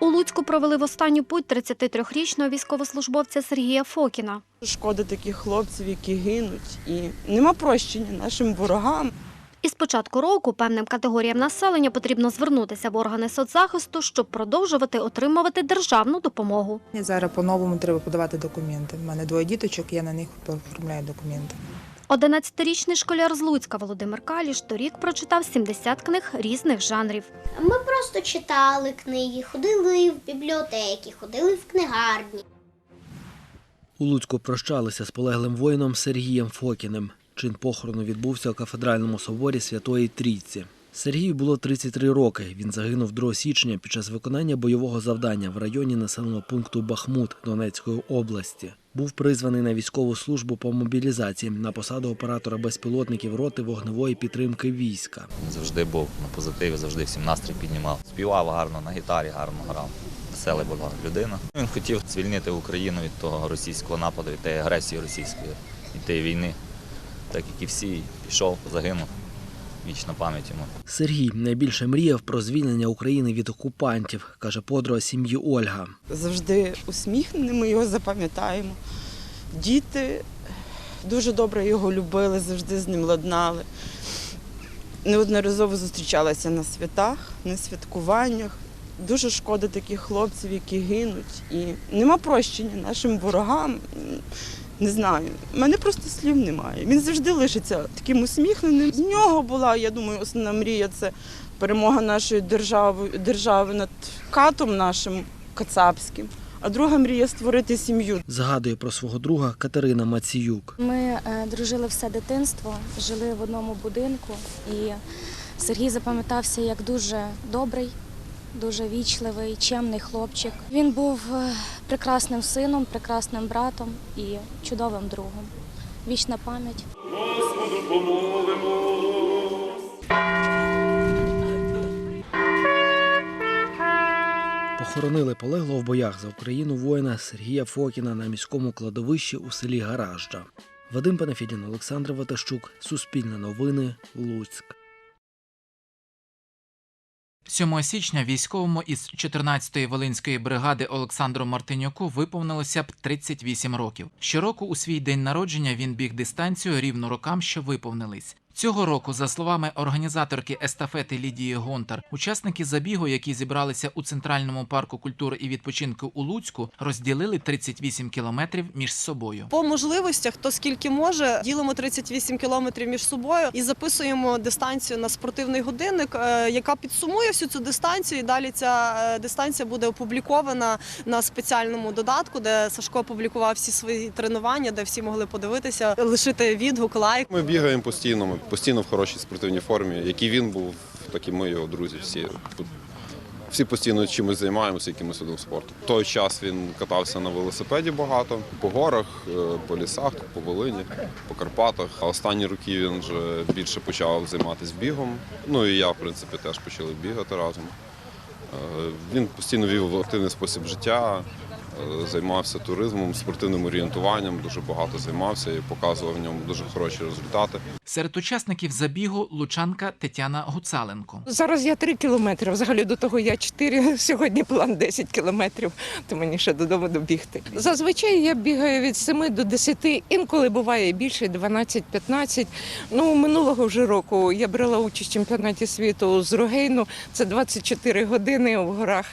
У Луцьку провели в останню путь 33-річного військовослужбовця Сергія Фокіна. Шкода таких хлопців, які гинуть, і нема прощення нашим ворогам. Із початку року певним категоріям населення потрібно звернутися в органи соцзахисту, щоб продовжувати отримувати державну допомогу. Зараз по-новому треба подавати документи. У мене двоє діточок, я на них оформляю документи. 11-річний школяр з Луцька Володимир Каліш торік прочитав 70 книг різних жанрів. Ми просто читали книги, ходили в бібліотеки, ходили в книгарні. У Луцьку прощалися з полеглим воїном Сергієм Фокіним. Чин похорону відбувся у кафедральному соборі Святої Трійці. Сергію було 33 роки. Він загинув 2 січня під час виконання бойового завдання в районі населеного пункту Бахмут Донецької області. Був призваний на військову службу по мобілізації на посаду оператора безпілотників роти вогневої підтримки війська. Завжди був на позитиві, завжди всім настрій піднімав. Співав гарно на гітарі, гарно грав. Весела була людина. Він хотів звільнити Україну від того російського нападу, від тієї агресії російської, від тієї війни. Так як і всі, пішов, загинув. Вічна пам'ять йому. Сергій найбільше мріяв про звільнення України від окупантів, каже подруга сім'ї Ольга. Завжди усміхнений, ми його запам'ятаємо. Діти дуже добре його любили, завжди з ним ладнали. Неодноразово зустрічалися на святах, на святкуваннях. Дуже шкода таких хлопців, які гинуть. І нема прощення нашим ворогам. Не знаю, мене просто слів немає. Він завжди лишиться таким усміхненим. З нього була, я думаю, основна мрія це перемога нашої держави, держави над катом нашим кацапським. А друга мрія створити сім'ю. Згадує про свого друга Катерина Маціюк. Ми е, дружили все дитинство, жили в одному будинку, і Сергій запам'ятався як дуже добрий, дуже вічливий, чемний хлопчик. Він був е, прекрасним сином, прекрасним братом і чудовим другом. Вічна пам'ять. Похоронили полеглого в боях за Україну воїна Сергія Фокіна на міському кладовищі у селі Гаражджа. Вадим Панафідін, Олександр Ватащук, Суспільне новини, Луцьк. 7 січня військовому із 14-ї Волинської бригади Олександру Мартинюку виповнилося б 38 років. Щороку у свій день народження він біг дистанцію рівно рокам, що виповнились. Цього року, за словами організаторки естафети Лідії Гонтар, учасники забігу, які зібралися у центральному парку культури і відпочинку у Луцьку, розділили 38 кілометрів між собою. По можливостях, хто скільки може, ділимо 38 кілометрів між собою і записуємо дистанцію на спортивний годинник, е, яка підсумує всю цю дистанцію. І далі ця е, дистанція буде опублікована на спеціальному додатку, де Сашко опублікував всі свої тренування, де всі могли подивитися, лишити відгук, лайк. Ми бігаємо постійно, ми постійно в хорошій спортивній формі. Як і він був, так і ми його друзі. Всі всі постійно чимось займаємося, якимось видом спорту. В той час він катався на велосипеді багато по горах, е, по лісах, по Волині, по Карпатах. А останні роки він вже більше почав займатися бігом. Ну і я, в принципі, теж почали бігати разом. Е, Він постійно вів активний спосіб життя, займався туризмом, спортивним орієнтуванням, дуже багато займався і показував в ньому дуже хороші результати. Серед учасників забігу лучанка Тетяна Гуцаленко. Зараз я 3 кілометри. Взагалі до того я 4, сьогодні план 10 кілометрів, то мені ще додому добігти. Зазвичай я бігаю від 7 до 10, інколи буває більше 12-15. Ну, минулого вже року я брала участь в чемпіонаті світу з Рогейну. Це 24 години в горах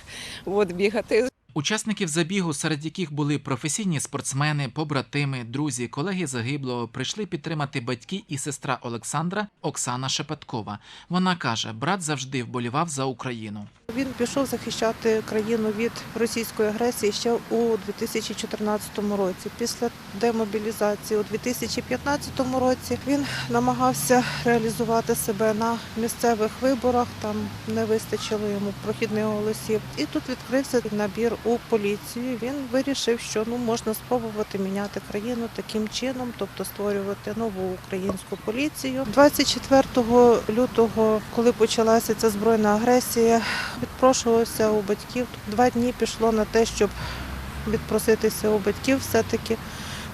от, бігати. Учасників забігу, серед яких були професійні спортсмени, побратими, друзі, колеги загиблого, прийшли підтримати батьки і сестра Олександра Оксана Шепеткова. Вона каже, брат завжди вболівав за Україну. Він пішов захищати країну від російської агресії ще у 2014 році. Після демобілізації у 2015 році він намагався реалізувати себе на місцевих виборах. Там не вистачило йому прохідних голосів. І тут відкрився набір у поліцію. Він вирішив, що ну можна спробувати міняти країну таким чином, тобто створювати нову українську поліцію. 24 лютого, коли почалася ця збройна агресія, відпрошувався у батьків. Два дні пішло на те, щоб відпроситися у батьків, все-таки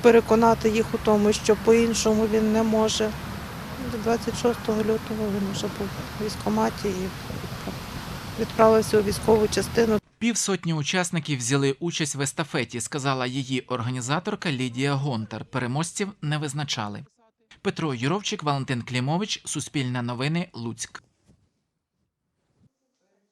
переконати їх у тому, що по-іншому він не може. 26 лютого він вже був у військкоматі і відправився у військову частину. Півсотні учасників взяли участь в естафеті, сказала її організаторка Лідія Гонтар. Переможців не визначали. Петро Юровчик, Валентин Клімович, Суспільне новини, Луцьк.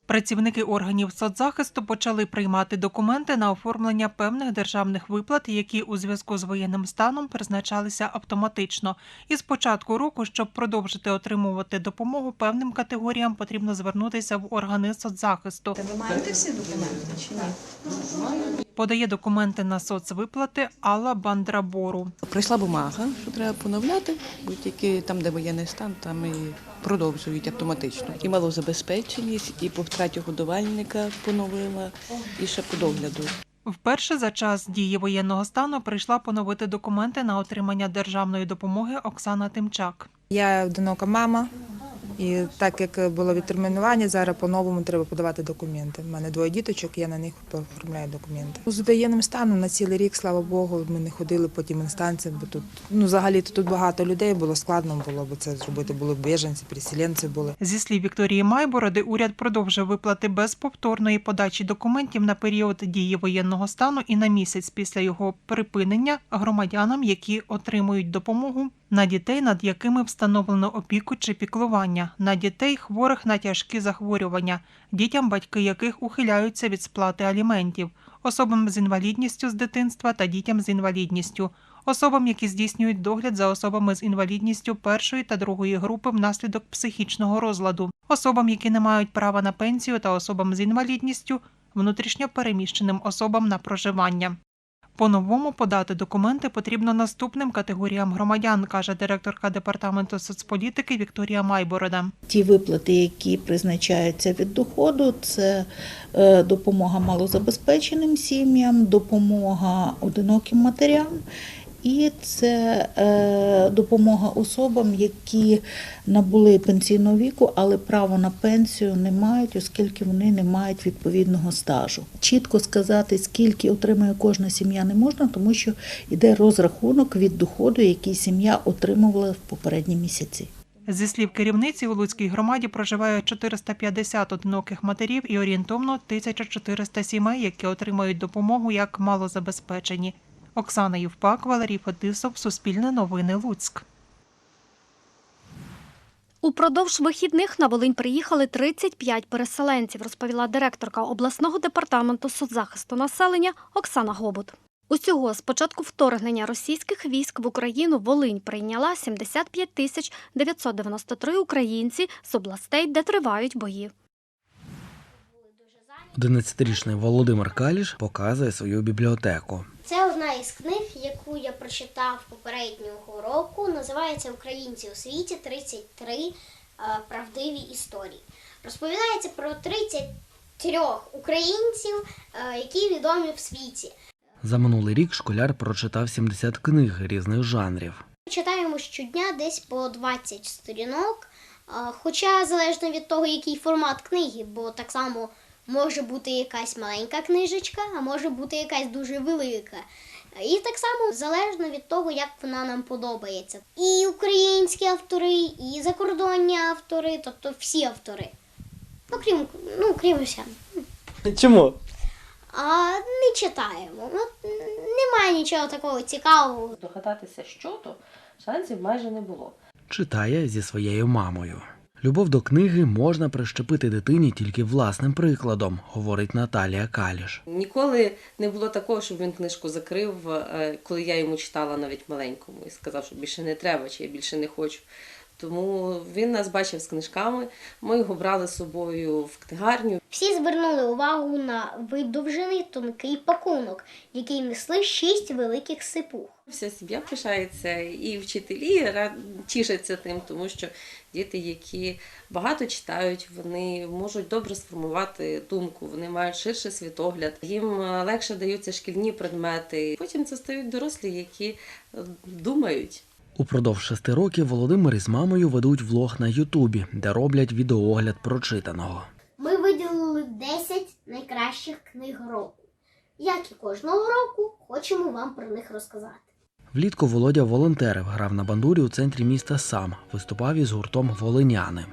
Працівники органів соцзахисту почали приймати документи на оформлення певних державних виплат, які у зв'язку з воєнним станом призначалися автоматично. І з початку року, щоб продовжити отримувати допомогу певним категоріям, потрібно звернутися в органи соцзахисту. Ви маєте всі документи чи ні? Подає документи на соцвиплати Алла Бандрабору. Прийшла бумага, що треба поновляти, будь-які там, де воєнний стан, там і продовжують автоматично. І малозабезпеченість, і по втраті годувальника поновила, і ще по догляду. Вперше за час дії воєнного стану прийшла поновити документи на отримання державної допомоги Оксана Тимчак. Я одинока мама, і так як було відтермінування, зараз по-новому треба подавати документи. У мене двоє діточок, я на них оформляю документи. З воєнним станом на цілий рік, слава Богу, ми не ходили по тим інстанціям, бо тут ну взагалі тут багато людей було складно було, бо це зробити були біженці, переселенці були. Зі слів Вікторії Майбороди, уряд продовжив виплати без повторної подачі документів на період дії воєнного стану і на місяць після його припинення громадянам, які отримують допомогу на дітей, над якими встановлено опіку чи піклування, на дітей, хворих на тяжкі захворювання, дітям, батьки яких ухиляються від сплати аліментів, особам з інвалідністю з дитинства та дітям з інвалідністю, особам, які здійснюють догляд за особами з інвалідністю першої та другої групи внаслідок психічного розладу, особам, які не мають права на пенсію, та особам з інвалідністю, внутрішньо переміщеним особам на проживання. По-новому подати документи потрібно наступним категоріям громадян, каже директорка департаменту соцполітики Вікторія Майборода. Ті виплати, які призначаються від доходу, це е, допомога малозабезпеченим сім'ям, допомога одиноким матерям. І це е, допомога особам, які набули пенсійного віку, але право на пенсію не мають, оскільки вони не мають відповідного стажу. Чітко сказати, скільки отримує кожна сім'я, не можна, тому що йде розрахунок від доходу, який сім'я отримувала в попередні місяці. Зі слів керівниці, у Луцькій громаді проживає 450 одиноких матерів і орієнтовно 1400 сімей, які отримують допомогу як малозабезпечені. Оксана Євпак, Валерій Фетисов, Суспільне новини Луцьк. Упродовж вихідних на Волинь приїхали 35 переселенців, розповіла директорка обласного департаменту соцзахисту населення Оксана Гобут. Усього з початку вторгнення російських військ в Україну Волинь прийняла 75 тисяч 993 українці з областей, де тривають бої. 11-річний Володимир Каліш показує свою бібліотеку. Це одна із книг, яку я прочитав попереднього року. Називається Українці у світі 33 е, правдиві історії. Розповідається про 33 українців, е, які відомі в світі. За минулий рік школяр прочитав 70 книг різних жанрів. Читаємо щодня десь по 20 сторінок. е, Хоча залежно від того, який формат книги, бо так само може бути якась маленька книжечка, а може бути якась дуже велика. І так само залежно від того, як вона нам подобається. І українські автори, і закордонні автори, тобто всі автори. Ну, крім, ну, крім уся. Чому? А не читаємо. Ну, немає нічого такого цікавого. Догадатися, що то шансів майже не було. Читає зі своєю мамою. Любов до книги можна прищепити дитині тільки власним прикладом, говорить Наталія Каліш. Ніколи не було такого, щоб він книжку закрив, е, коли я йому читала навіть маленькому і сказав, що більше не треба, чи я більше не хочу. Тому він нас бачив з книжками. Ми його брали з собою в книгарню. Всі звернули увагу на видовжений тонкий пакунок, який несли шість великих сипух. Вся сім'я пишається, і вчителі тішаться тим, тому що діти, які багато читають, вони можуть добре сформувати думку, вони мають ширший світогляд, їм е, легше даються шкільні предмети. Потім це стають дорослі, які е, думають. Упродовж шести років Володимир із мамою ведуть влог на Ютубі, де роблять відеоогляд прочитаного. Ми виділили 10 найкращих книг року. Як і кожного року, хочемо вам про них розказати. Влітку Володя волонтерив, грав на бандурі у центрі міста сам, виступав із гуртом Волиняни.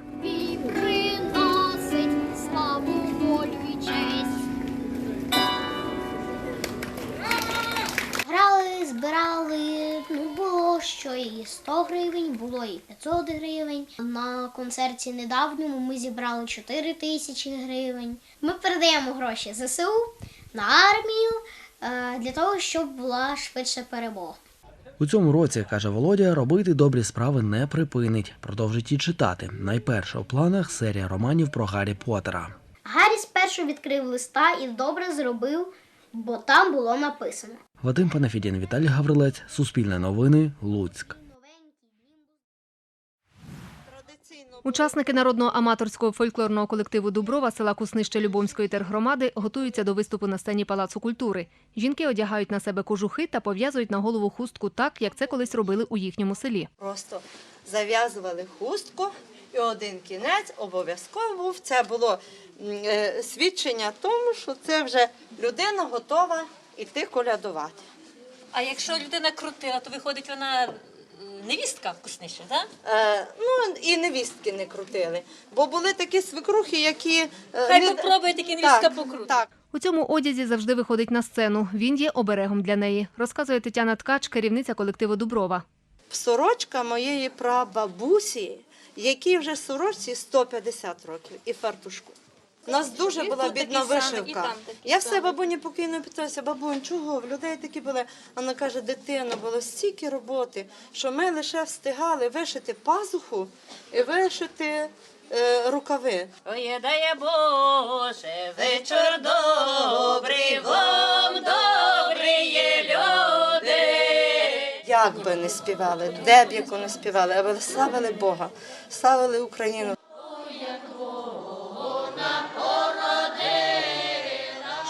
Грали, збирали, ну було що і 100 гривень, було і 500 гривень. На концерті недавньому ми зібрали 4 тисячі гривень. Ми передаємо гроші ЗСУ на армію е, для того, щоб була швидша перемога. У цьому році, каже Володя, робити добрі справи не припинить. Продовжить і читати. Найперше у планах серія романів про Гаррі Поттера. Гаррі спершу відкрив листа і добре зробив, бо там було написано. Вадим Панафідін, Віталій Гаврилець, Суспільне новини, Луцьк. Учасники народного аматорського фольклорного колективу Дуброва села Куснище Любомської тергромади готуються до виступу на сцені Палацу культури. Жінки одягають на себе кожухи та пов'язують на голову хустку так, як це колись робили у їхньому селі. Просто зав'язували хустку, і один кінець обов'язково був. Це було е, свідчення тому, що це вже людина готова йти колядувати. А якщо людина крутила, то виходить вона невістка вкусніша, так? Е, ну і невістки не крутили, бо були такі свекрухи, які е, Хай не- попробує таки невістка Так. Так. У цьому одязі завжди виходить на сцену. Він є оберегом для неї, розказує Тетяна Ткач, керівниця колективу Дуброва. Сорочка моєї прабабусі, якій вже сорочці 150 років, і фартушку. У нас дуже була бідна вишивка. Я все бабуні покійно питаюся, бабунь, чого? В людей такі були. Вона каже, дитина, було стільки роботи, що ми лише встигали вишити пазуху і вишити е, рукави. Ой, дає Боже, вечір добрий вам, добрі люди. Як би не співали, де б яку не співали, аби славили Бога, славили Україну.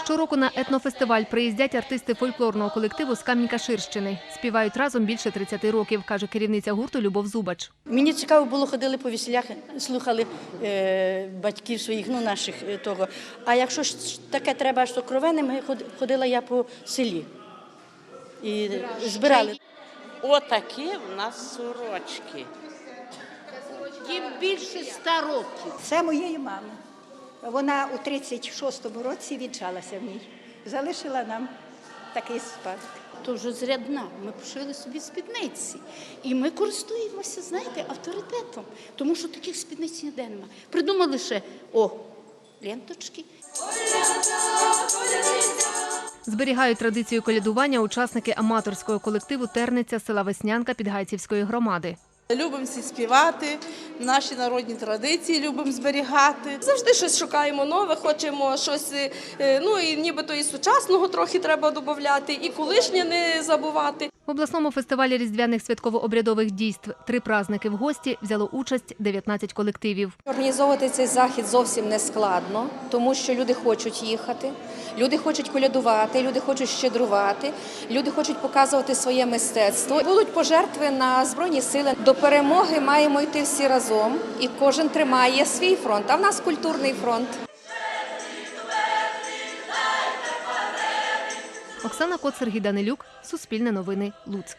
Щороку на етнофестиваль приїздять артисти фольклорного колективу з Камінька-Ширщини. Співають разом більше 30 років, каже керівниця гурту Любов Зубач. Мені цікаво було, ходили по весілях, слухали е, батьків своїх, ну наших е, того. А якщо ж таке треба аж сокровенне, ми ходила я по селі і збирали. Отакі в нас сорочки. Їм більше ста років. Це моєї мами. Вона у 36-му році вінчалася в ній. Залишила нам такий спадок. То вже зрядна. Ми пошили собі спідниці. І ми користуємося, знаєте, авторитетом. Тому що таких спідниць ніде нема. Придумали ще о, ленточки. Зберігають традицію колядування учасники аматорського колективу Терниця села Веснянка Підгайцівської громади. Любимо всі співати, наші народні традиції любимо зберігати. Завжди щось шукаємо нове, хочемо щось, е, ну і нібито і сучасного трохи треба додати, і колишнє не забувати. В обласному фестивалі різдвяних святково-обрядових дійств «Три праздники в гості» взяло участь 19 колективів. Організовувати цей захід зовсім не складно, тому що люди хочуть їхати, люди хочуть колядувати, люди хочуть щедрувати, люди хочуть показувати своє мистецтво. Будуть пожертви на збройні сили. До перемоги маємо йти всі разом, і кожен тримає свій фронт. А в нас культурний фронт. Оксана Кот, Данилюк, Суспільне новини, Луцьк.